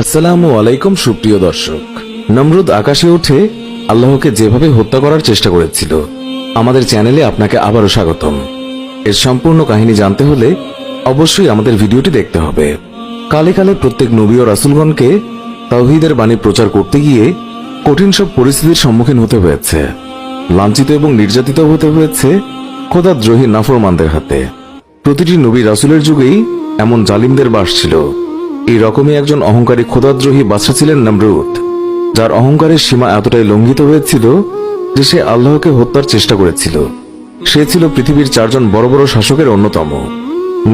আসসালামু আলাইকুম, সুপ্রিয় দর্শক। নমরুদ আকাশে উঠে আল্লাহকে যেভাবে হত্যা করার চেষ্টা করেছিল, আমাদের চ্যানেলে আপনাকে আবারও স্বাগতম। এর সম্পূর্ণ কাহিনী জানতে হলে অবশ্যই আমাদের ভিডিওটি দেখতে হবে। কালে কালে প্রত্যেক নবী ও রাসুলগণকে তাওহীদের বাণী প্রচার করতে গিয়ে কঠিন সব পরিস্থিতির সম্মুখীন হতে হয়েছে। লাঞ্ছিত এবং নির্যাতিত হতে হয়েছে খোদাদ্রোহী নাফরমানদের হাতে। প্রতিটি নবী রাসুলের যুগেই এমন জালিমদের বাস ছিল। এই রকমই একজন অহংকারী খোদাদ্রোহী বাদশা ছিলেন নমরুদ, যার অহংকারের সীমা এতটাই লঙ্ঘিত হয়েছিল যে সে আল্লাহকে হত্যার চেষ্টা করেছিল। সে ছিল পৃথিবীর চারজন বড় বড় শাসকের অন্যতম।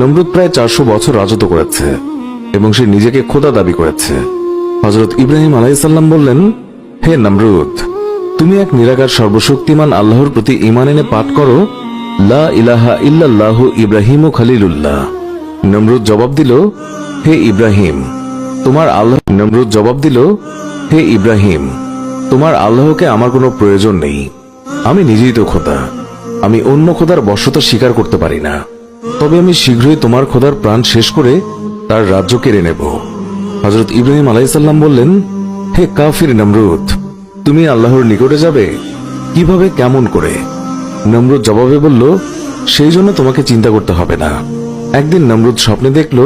নমরুদ প্রায় চারশো বছর রাজত্ব করেছে এবং সে নিজেকে খোদা দাবি করেছে। হজরত ইব্রাহিম আলাইসাল্লাম বললেন, হে নমরুদ, তুমি এক নিরাকার সর্বশক্তিমান আল্লাহর প্রতি ইমান এনে পাঠ করো, লা ইলাহা ইল্লাল্লাহু ইব্রাহিম ও খালিলুল্লাহ। নমরুদ জবাব দিল হে ইব্রাহিম, তোমার আল্লাহ নমরুদ জবাব দিল, হে ইব্রাহিম, তোমার আল্লাহকে আমার কোনো প্রয়োজন নেই। আমি নিজেই তো খোদা, আমি অন্য খোদার বশ্যতা স্বীকার করতে পারি না। তবে আমি শীঘ্রই তোমার খোদার প্রাণ শেষ করে তার রাজ্য কেড়ে নেব। হজরত ইব্রাহিম আলাইসাল্লাম বললেন, হে কাফির নমরুদ, তুমি আল্লাহর নিকটে যাবে? কীভাবে, কেমন করে? নমরুদ জবাবে বলল, সেই জন্য তোমাকে চিন্তা করতে হবে না। একদিন নমরুদ স্বপ্নে দেখল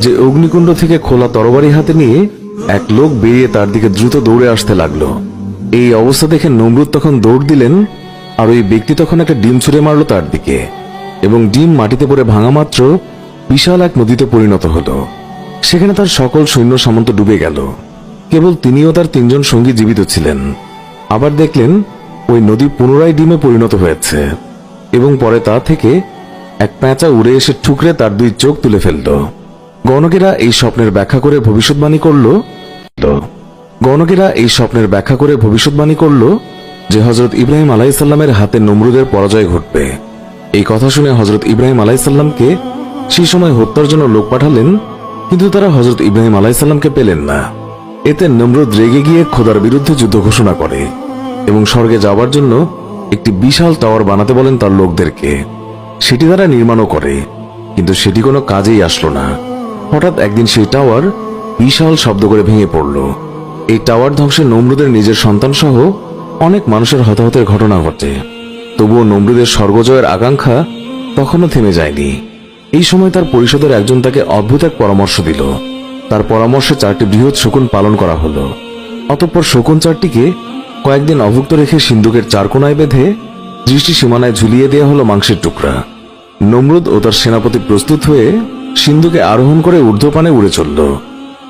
যে অগ্নিকুণ্ড থেকে খোলা তরবারি হাতে নিয়ে এক লোক বেরিয়ে তার দিকে দ্রুত দৌড়ে আসতে লাগল। এই অবস্থা দেখে নমরুদ তখন দৌড় দিলেন আর ওই ব্যক্তি তখন একটা ডিম ছুঁড়ে মারলো তার দিকে এবং ডিম মাটিতে পড়ে ভাঙা মাত্র বিশাল এক নদীতে পরিণত হলো। সেখানে তার সকল সৈন্য সামন্ত ডুবে গেল। কেবল তিনিও তার তিনজন সঙ্গী জীবিত ছিলেন। আবার দেখলেন ওই নদী পুনরায় ডিমে পরিণত হয়েছে এবং পরে তা থেকে এক প্যাঁচা উড়ে এসে ঠুকরে তার দুই চোখ তুলে ফেলল। গণকেরা এই স্বপ্নের ব্যাখ্যা করে ভবিষ্যৎবাণী করল? গণকেরা এই স্বপ্নের ব্যাখ্যা করে ভবিষ্যৎবাণী করল যে হজরত ইব্রাহিম আলাইসাল্লামের হাতে নমরুদের পরাজয় ঘটবে। এই কথা শুনে হজরত ইব্রাহিম আলাইসাল্লামকে সেই সময় হত্যার জন্য লোক পাঠালেন কিন্তু তারা হজরত ইব্রাহিম আলাইসাল্লামকে পেলেন না। এতে নমরুদ রেগে গিয়ে খোদার বিরুদ্ধে যুদ্ধ ঘোষণা করে এবং স্বর্গে যাওয়ার জন্য একটি বিশাল টাওয়ার বানাতে বলেন তার লোকদেরকে। সেটি তারা নির্মাণও করে কিন্তু সেটি কোনো কাজেই আসলো না। হঠাৎ একদিন সেই টাওয়ার বিশাল শব্দ করে ভেঙে পড়ল। এই টাওয়ার ধ্বংসে নমরুদের নিজের সন্তান সহ অনেক মানুষের হতাহতের ঘটনা ঘটে। তবুও নমরুদের স্বর্গজয়ের আকাঙ্ক্ষা তখনও থেমে যায়নি। এই সময় তার পরিষদের একজন তাকে অদ্ভুত এক পরামর্শ দিল। তার পরামর্শে চারটি বৃহৎ শকুন পালন করা হলো। অতঃপর শকুন চারটিকে কয়েকদিন অভুক্ত রেখে সিন্ধুকের চার কোনায় বেঁধে দৃষ্টি সীমানায় ঝুলিয়ে দেওয়া হলো মাংসের টুকরা। নমরুদ ও তার সেনাপতি প্রস্তুত হয়ে সিন্ধুকে আরোহণ করে ঊর্ধ্বপানে উড়ে চলল।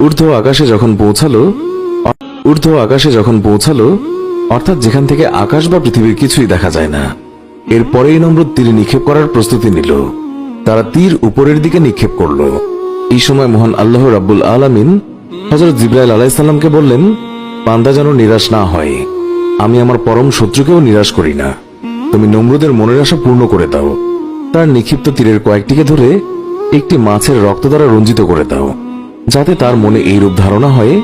ঊর্ধ্ব আকাশে যখন পৌঁছালো, ঊর্ধ্ব আকাশে যখন পৌঁছালো, অর্থাৎ যেখান থেকে আকাশ বা পৃথিবীর কিছুই দেখা যায় না, এরপরেই নমরুদ তীর নিক্ষেপ করার প্রস্তুতি নিল। তারা তীর উপরের দিকে নিক্ষেপ করল। এই সময় মহান আল্লাহ রাব্বুল আলামিন হজরত জিব্রাইল আলাইসাল্লামকে বললেন পান্দা যেন নিরাশ না হয়। আমি আমার পরম শত্রুকেও নিরাশ করি না। তুমি নমরুদের মনের আশা পূর্ণ করে দাও। তার নিক্ষিপ্ত তীরের কয়েকটিকে ধরে একটি মাছের রক্ত দ্বারা রঞ্জিত করে দাও, যাতে তার মনে এইরূপ ধারণা হয়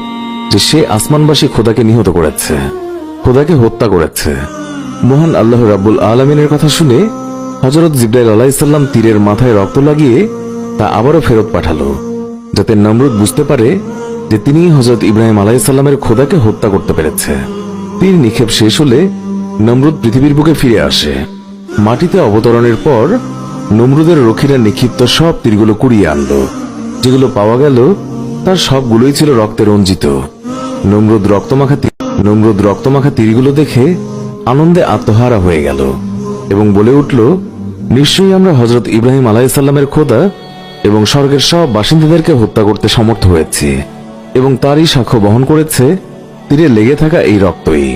যে সে আসমানবাসী খোদাকে নিহত করেছে, খোদাকে হত্যা করেছে। মহান আল্লাহ রাব্বুল আলমিনের কথা শুনে হজরত জিব্রাইল আলাইসাল্লাম তীরের মাথায় রক্ত লাগিয়ে তা আবারও ফেরত পাঠালো, যাতে নমরুদ বুঝতে পারে যে তিনি হজরত ইব্রাহিম আলাইসাল্লামের খোদাকে হত্যা করতে পেরেছে। তীর নিক্ষেপ শেষ হলে নমরুদ পৃথিবীর বুকে ফিরে আসে। মাটিতে অবতরণের পর নমরুদের রক্ষীরা নিক্ষিপ্ত সব তীরগুলো কুড়িয়ে আনলো। যেগুলো পাওয়া গেল, তার সবগুলোই ছিল রক্তে রঞ্জিত। নমরুদ রক্তমাখা নমরুদ রক্তমাখা তীরগুলো দেখে আনন্দে আত্মহারা হয়ে গেল এবং বলে উঠল, নিশ্চয়ই আমরা হজরত ইব্রাহিম আলাইসাল্লামের খোদা এবং স্বর্গের সব বাসিন্দাদেরকে হত্যা করতে সমর্থ হয়েছি এবং তারই সাক্ষ্য বহন করেছে তীরে লেগে থাকা এই রক্তই।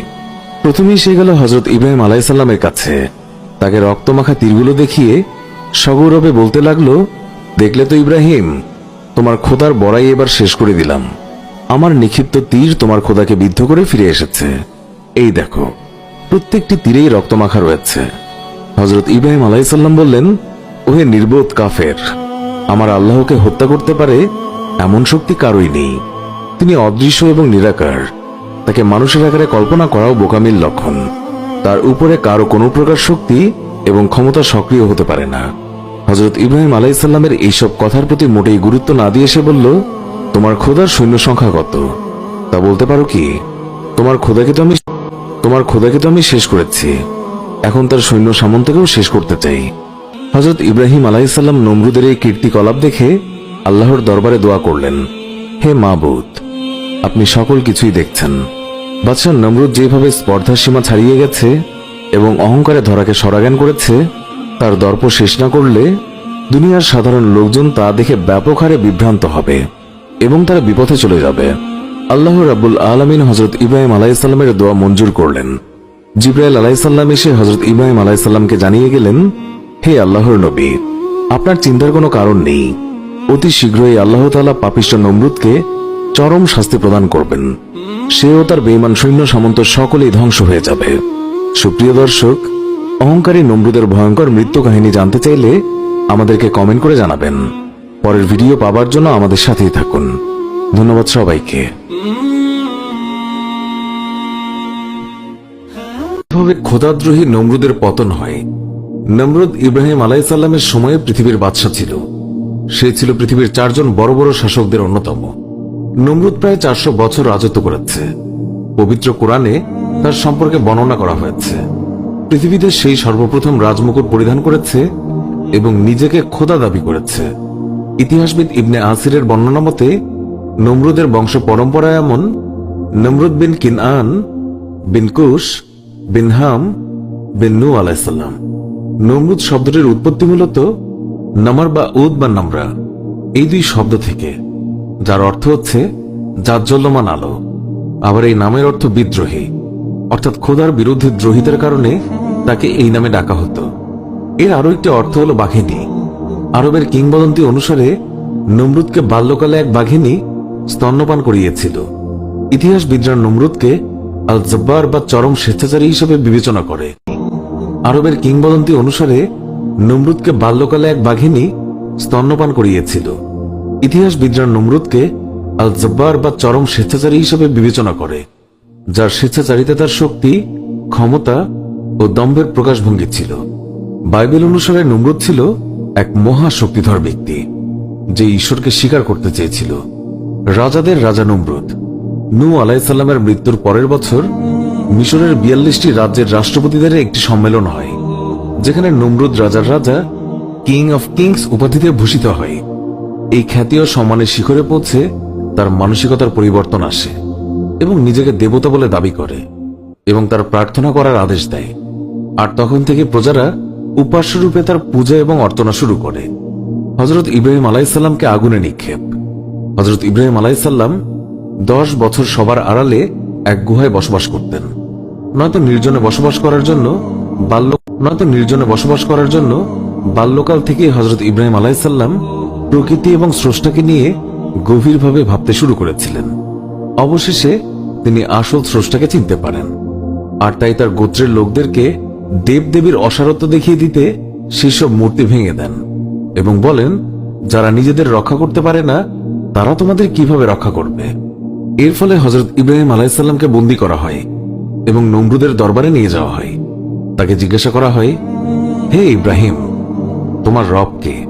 প্রথমেই সে গেল হজরত ইব্রাহিম আলাইসাল্লামের কাছে। তাকে রক্তমাখা তীরগুলো দেখিয়ে সগৌরবে বলতে লাগল, দেখলে তো ইব্রাহিম, তোমার খোদার বড়াই এবার শেষ করে দিলাম। আমার নিক্ষিপ্ত তীর তোমার খোদাকে বিদ্ধ করে ফিরে এসেছে। এই দেখো, প্রত্যেকটি তীরেই রক্তমাখা রয়েছে। হজরত ইব্রাহিম আলাইসাল্লাম বললেন, ওহে নির্বোধ কাফের, আমার আল্লাহকে হত্যা করতে পারে এমন শক্তি কারোই নেই। তিনি অদৃশ্য এবং নিরাকার। তাকে মানুষের আকারে কল্পনা করাও বোকামির লক্ষণ। তার উপরে কারও কোনো প্রকার শক্তি এবং ক্ষমতা সক্রিয় হতে পারে না। হজরত ইব্রাহিম আলাইসাল্লামের এইসব কথার প্রতি মোটেই গুরুত্ব না দিয়ে সে বলল, তোমার খোদার সৈন্য সংখ্যা কত? তা বলতে পারো কি, তোমার খোদাকে তো আমি, তোমার খোদাকে তো আমি শেষ করেছি। এখন তার সৈন্য সামন্তকেও শেষ করতে চাই। হজরত ইব্রাহিম আলাইসাল্লাম নমরুদের এই কীর্তিকলাপ দেখে আল্লাহর দরবারে দোয়া করলেন, হে মাবুদ, আপনি সকল কিছুই দেখছেন। বাদশাহ নমরুদ যেভাবে স্পর্ধার সীমা ছাড়িয়ে গেছে এবং অহংকারে ধরাকে সরাজ্ঞান করেছে তার দর্প শেষ না করলে দুনিয়ার সাধারণ লোকজন তা দেখে ব্যাপক হারে বিভ্রান্ত হবে এবং তারা বিপথে চলে যাবে। আল্লাহ রাব্বুল আলমিন হজরত ইব্রাহিম আলাইসাল্লামের দোয়া মঞ্জুর করলেন। জিব্রাইল আলাইসাল্লাম এসে হজরত ইব্রাহিম আলাইসাল্লামকে জানিয়ে গেলেন, হে আল্লাহর নবী, আপনার চিন্তার কোনো কারণ নেই। অতি শীঘ্রই আল্লাহ তাআলা পাপিষ্ট নমরুদকে চরম শাস্তি প্রদান করবেন। সেও তার বেইমান সৈন্য সামন্ত সকলেই ধ্বংস হয়ে যাবে। সুপ্রিয় দর্শক অহংকারী নমরুদের ভয়ঙ্কর মৃত্যু কাহিনী জানতে চাইলে আমাদেরকে কমেন্ট করে জানাবেন। পরের ভিডিও পাবার জন্য আমাদের সাথেই থাকুন। ধন্যবাদ সবাইকে। কীভাবে খোদাদ্রোহী নমরুদের পতন হয়। নমরুদ ইব্রাহিম আলাইসাল্লামের সময়ে পৃথিবীর বাদশা ছিল। সে ছিল পৃথিবীর চারজন বড় বড় শাসকদের অন্যতম। নমরুদ প্রায় চারশো বছর রাজত্ব করেছে। পবিত্র কোরআনে তার সম্পর্কে বর্ণনা করা হয়েছে। পৃথিবীতে সেই সর্বপ্রথম রাজমুকুট পরিধান করেছে এবং নিজেকে খোদা দাবি করেছে। ইতিহাসবিদ ইবনে আসিরের বর্ণনা মতে, নমরুদের বংশ পরম্পরা এমন, নমরুদ বিন কিনআন, বিন কুশ, বিন হাম, বিন নু আলাইসাল্লাম নমরুদ শব্দটির উৎপত্তি মূলত নামার বা উদ বা নামরা, এই দুই শব্দ থেকে, যার অর্থ হচ্ছে জাজ্জল্যমান আলো। আবার এই নামের অর্থ বিদ্রোহী। অর্থাৎ খোদার বিরুদ্ধে দ্রোহিতার কারণে তাকে এই নামে ডাকা হতো। এর আরও একটি অর্থ হল বাঘিনী। আরবের কিংবদন্তি অনুসারে নমরুদকে বাল্যকালে এক বাঘিনী স্তন্যপান করিয়েছিল। ইতিহাসবিদরা নমরুদকে আল জব্বার বা চরম স্বেচ্ছাচারী হিসেবে বিবেচনা করে। আরবের কিংবদন্তি অনুসারে নমরুদকে বাল্যকালে এক বাঘিনী স্তন্যপান করিয়েছিল। ইতিহাসবিদরা নমরুদকে আল জব্বার বা চরম স্বেচ্ছাচারী হিসেবে বিবেচনা করে। যার স্বেচ্ছাচারিতা, তার শক্তি, ক্ষমতা ও দম্ভের প্রকাশভঙ্গি ছিল। বাইবেল অনুসারে নমরুদ ছিল এক মহা শক্তিধর ব্যক্তি, যে ঈশ্বরকে স্বীকার করতে চেয়েছিল। রাজাদের রাজা নমরুদ। নু আলাইসাল্লামের মৃত্যুর পরের বছর মিশরের বিয়াল্লিশটি রাজ্যের রাষ্ট্রপতিদের একটি সম্মেলন হয়, যেখানে নমরুদ রাজার রাজা, কিং অফ কিংস উপাধিতে ভূষিত হয়। এই খ্যাতি ও সম্মানের শিখরে পৌঁছে তার মানসিকতার পরিবর্তন আসে। এবং নিজেকে দেবতা বলে দাবি করে এবং তার প্রার্থনা করার আদেশ দেয়। আর তখন থেকে প্রজারা উপাস্য রূপে তার পূজা এবং অর্চনা শুরু করে। হজরত ইব্রাহিম আলাইসাল্লামকে আগুনে নিক্ষেপ। হজরত ইব্রাহিম আলাইসাল্লাম দশ বছর সবার আড়ালে এক গুহায় বসবাস করতেন। নয়তো নির্জনে বসবাস করার জন্য বাল্য নয়তো নির্জনে বসবাস করার জন্য বাল্যকাল থেকে হজরত ইব্রাহিম আলাইসাল্লাম প্রকৃতি এবং স্রষ্টাকে নিয়ে গভীরভাবে ভাবতে শুরু করেছিলেন। অবশেষে তিনি আসল স্রষ্টাকে চিনতে পারেন। আর তাই তার গোত্রের লোকদেরকে দেবদেবীর অসারত্ব দেখিয়ে দিতে সেসব মূর্তি ভেঙে দেন এবং বলেন, যারা নিজেদের রক্ষা করতে পারে না, তারা তোমাদের কীভাবে রক্ষা করবে? এর ফলে হজরত ইব্রাহিম আলাইসাল্লামকে বন্দী করা হয় এবং নমরুদের দরবারে নিয়ে যাওয়া হয়। তাকে জিজ্ঞাসা করা হয়, হে ইব্রাহিম, তোমার রব কে?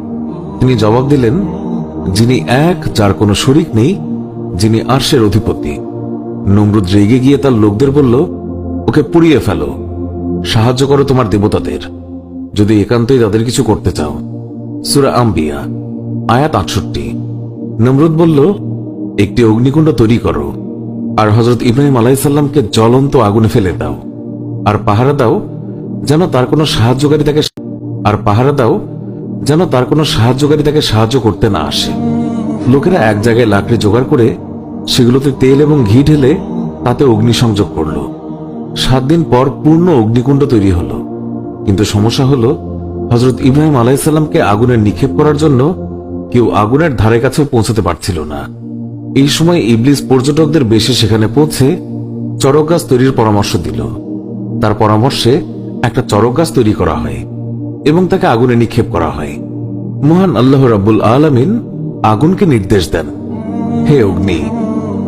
তিনি জবাব দিলেন, যিনি এক যার কোনো শরিক নেই যিনি আরশের অধিপতি। নমরুদ রেগে গিয়ে তার লোকদের বলল, ওকে পুড়িয়ে ফেলো। সাহায্য করো তোমার দেবতাদের। যদি একান্তই তাদের কিছু করতে চাও। সুরা আম্বিয়া, আয়াত আটষট্টি। নমরুদ বলল, একটি অগ্নিকুণ্ড তৈরি করো, আর হজরত ইব্রাহিম আলাইসাল্লামকে জ্বলন্ত আগুনে ফেলে দাও, আর পাহারা দাও যেন তার কোনো সাহায্যকারী তাকে আর পাহারা দাও যেন তার কোনো সাহায্যকারী তাকে সাহায্য করতে না আসে। লোকেরা এক জায়গায় লাকড়ি জোগাড় করে সেগুলোতে তেল এবং ঘি ঢেলে তাতে অগ্নিসংযোগ করল। সাত দিন পর পূর্ণ অগ্নিকুণ্ড তৈরি হলো। কিন্তু সমস্যা হলো হজরত ইব্রাহিম আলাইসাল্লামকে আগুনে নিক্ষেপ করার জন্য কেউ আগুনের ধারে কাছে পৌঁছাতে পারছিল না। এই সময় ইবলিস পর্যটকদের বেশি সেখানে পৌঁছে চরক গাছ তৈরির পরামর্শ দিল। তার পরামর্শে একটা চরক গাছ তৈরি করা হয় এবং তাকে আগুনে নিক্ষেপ করা হয়। মহান আল্লাহ রাব্বুল আলামিন আগুনকে নির্দেশ দেন, হে অগ্নি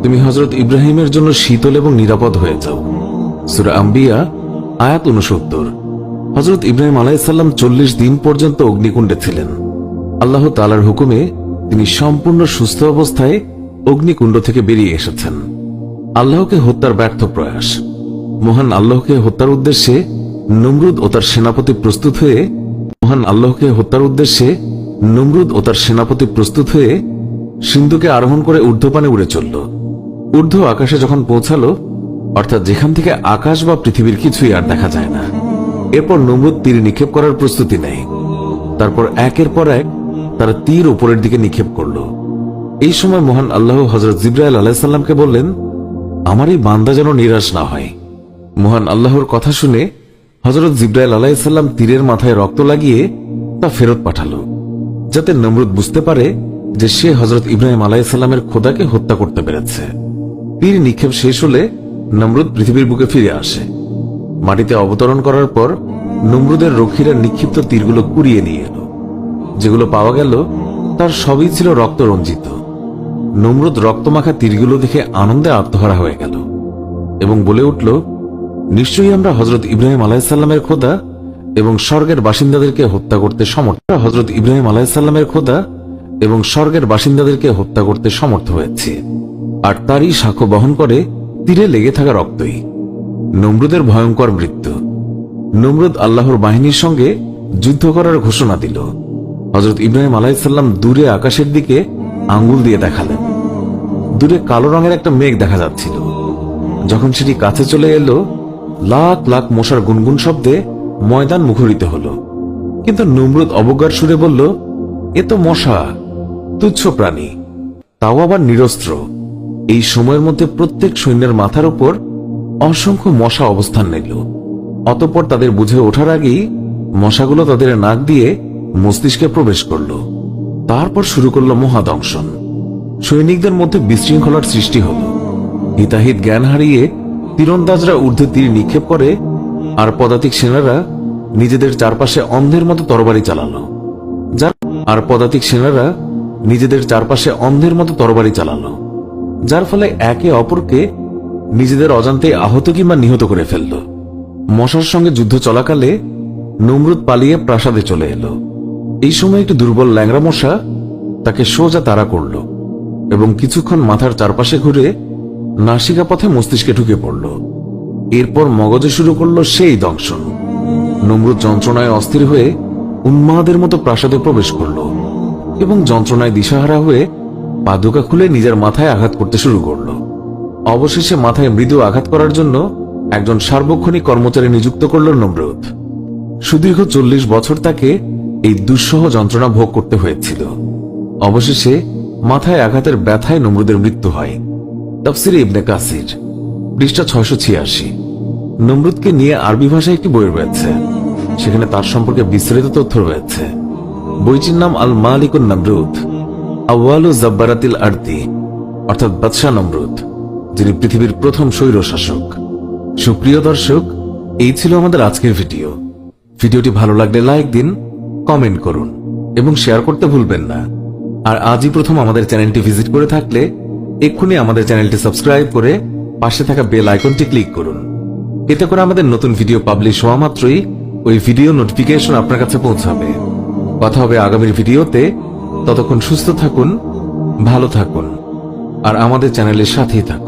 তুমি হজরত ইব্রাহিমের জন্য শীতল এবং নিরাপদ হয়ে যাও। সুরা আম্বিয়া, আয়াত উনসত্তর হজরত ইব্রাহিম আলাইসাল্লাম চল্লিশ দিন পর্যন্ত অগ্নিকুণ্ডে ছিলেন। আল্লাহ তালার হুকুমে তিনি সম্পূর্ণ সুস্থ অবস্থায় অগ্নিকুণ্ড থেকে বেরিয়ে এসেছেন। আল্লাহকে হত্যার ব্যর্থ প্রয়াস। মহান আল্লাহকে হত্যার উদ্দেশ্যে নমরুদ ও তার সেনাপতি প্রস্তুত হয়ে মহান আল্লাহকে হত্যার উদ্দেশ্যে নমরুদ ও তার সেনাপতি প্রস্তুত হয়ে সিন্ধুকে আরোহণ করে ঊর্ধ্বপানে উড়ে চলল। ঊর্ধ্ব আকাশে যখন পৌঁছালো, অর্থাৎ যেখান থেকে আকাশ বা পৃথিবীর কিছুই আর দেখা যায় না, এরপর নমরুদ তীর নিক্ষেপ করার প্রস্তুতি নেয়। তারপর একের পর এক তারা তীর উপরের দিকে নিক্ষেপ করল। এই সময় মহান আল্লাহ হজরত জিব্রাইল আলাহিসাল্লামকে বললেন, আমার এই বান্দা যেন নিরাশ না হয়। মহান আল্লাহর কথা শুনে হজরত জিব্রাইল আলাহিসাল্লাম তীরের মাথায় রক্ত লাগিয়ে তা ফেরত পাঠালো, যাতে নমরুদ বুঝতে পারে যে সে হজরত ইব্রাহিম আলাহিসাল্লামের খোদাকে হত্যা করতে পেরেছে। তীর নিক্ষেপ শেষ হলে নমরুদ পৃথিবীর বুকে ফিরে আসে। মাটিতে অবতরণ করার পর নমরুদের রক্ষীরা নিক্ষিপ্ত তীরগুলো কুড়িয়ে নিয়ে এলো। যেগুলো পাওয়া গেল, তার সবই ছিল রক্ত রঞ্জিত নমরুদ রক্তমাখা তীরগুলো দেখে আনন্দে আত্মহারা হয়ে গেল এবং বলে উঠল, নিশ্চয়ই আমরা হজরত ইব্রাহিম আলাহিসাল্লামের খোদা এবং স্বর্গের বাসিন্দাদেরকে হত্যা করতে সমর্থ হজরত ইব্রাহিম আলাহিসাল্লামের খোদা এবং স্বর্গের বাসিন্দাদেরকে হত্যা করতে সমর্থ হয়েছে। আর তারই সাক্ষ্য বহন করে তীরে লেগে থাকা রক্তই। নমরুদের ভয়ঙ্কর মৃত্যু। নমরুদ আল্লাহর বাহিনীর সঙ্গে যুদ্ধ করার ঘোষণা দিল। হজরত ইব্রাহিম আলাইসাল্লাম দূরে আকাশের দিকে আঙ্গুল দিয়ে দেখালেন। দূরে কালো রঙের একটা মেঘ দেখা যাচ্ছিল। যখন সেটি কাছে চলে এলো, লাখ লাখ মশার গুনগুন শব্দে ময়দান মুখরিত হলো। কিন্তু নমরুদ অবজ্ঞার সুরে বলল, এ তো মশা, তুচ্ছ প্রাণী। তাও আবার নিরস্ত্র। এই সময়ের মধ্যে প্রত্যেক সৈন্যের মাথার উপর অসংখ্য মশা অবস্থান নিল। অতঃপর তাদের বুঝে ওঠার আগেই মশাগুলো তাদের নাক দিয়ে মস্তিষ্কে প্রবেশ করল। তারপর শুরু করল মহাদংশন। সৈনিকদের মধ্যে বিশৃঙ্খলার সৃষ্টি হল। হিতাহিত জ্ঞান হারিয়ে তীরন্দাজরা ঊর্ধ্বে তীর নিক্ষেপ করে আর পদাতিক সেনারা নিজেদের চারপাশে অন্ধের মতো তরবারি চালালো। যার আর পদাতিক সেনারা নিজেদের চারপাশে অন্ধের মতো তরবারি চালালো। যার ফলে একে অপরকে নিজেদের অজান্তে আহত কিংবা নিহত করে ফেলল। মশার সঙ্গে যুদ্ধ চলাকালে নমরুদ পালিয়ে প্রাসাদে চলে এলো। এই সময় একটি দুর্বল ল্যাংরা মশা তাকে সোজা তাড়া করল এবং কিছুক্ষণ মাথার চারপাশে ঘুরে নাসিকা পথে মস্তিষ্কে ঢুকে পড়ল। এরপর মগজে শুরু করল সেই দংশন। নমরুদ যন্ত্রণায় অস্থির হয়ে উন্মাদের মতো প্রাসাদে প্রবেশ করল এবং যন্ত্রণায় দিশাহারা হয়ে পাদুকা খুলে নিজের মাথায় আঘাত করতে শুরু করল। অবশেষে মাথায় মৃদু আঘাত করার জন্য একজন সার্বক্ষণিক কর্মচারী নিযুক্ত করল নমরুদ। সুদীর্ঘ চল্লিশ বছর তাকে এই দুঃসহ যন্ত্রণা ভোগ করতে হয়েছিল। অবশেষে মাথায় আঘাতের ব্যথায় নমরুদের মৃত্যু হয়। তফসিরে ইবনে কাসির, পৃষ্ঠা ছয়শো ছিয়াশি। নমরুদকে নিয়ে আরবি ভাষায় একটি বই রয়েছে। সেখানে তার সম্পর্কে বিস্তারিত তথ্য রয়েছে। বইটির নাম আল মালিকুন নমরুদ। আওয়ালু জব্বারাতিল আরতি অর্থাৎ বাদশাহ নমরুদ, যিনি পৃথিবীর প্রথম স্বৈর শাসক সুপ্রিয় দর্শক, এই ছিল আমাদের আজকের ভিডিও। ভিডিওটি ভালো লাগলে লাইক দিন, কমেন্ট করুন, এবং শেয়ার করতে ভুলবেন না। আর আজই প্রথম আমাদের চ্যানেলটি ভিজিট করে থাকলে এক্ষুনি আমাদের চ্যানেলটি সাবস্ক্রাইব করে পাশে থাকা বেল আইকনটি ক্লিক করুন। এতে করে আমাদের নতুন ভিডিও পাবলিশ হওয়া মাত্রই ওই ভিডিও নোটিফিকেশন আপনার কাছে পৌঁছাবে। কথা হবে আগামীর ভিডিওতে। ততক্ষণ সুস্থ থাকুন ভালো থাকুন আর আমাদের চ্যানেলের সাথেই থাকুন।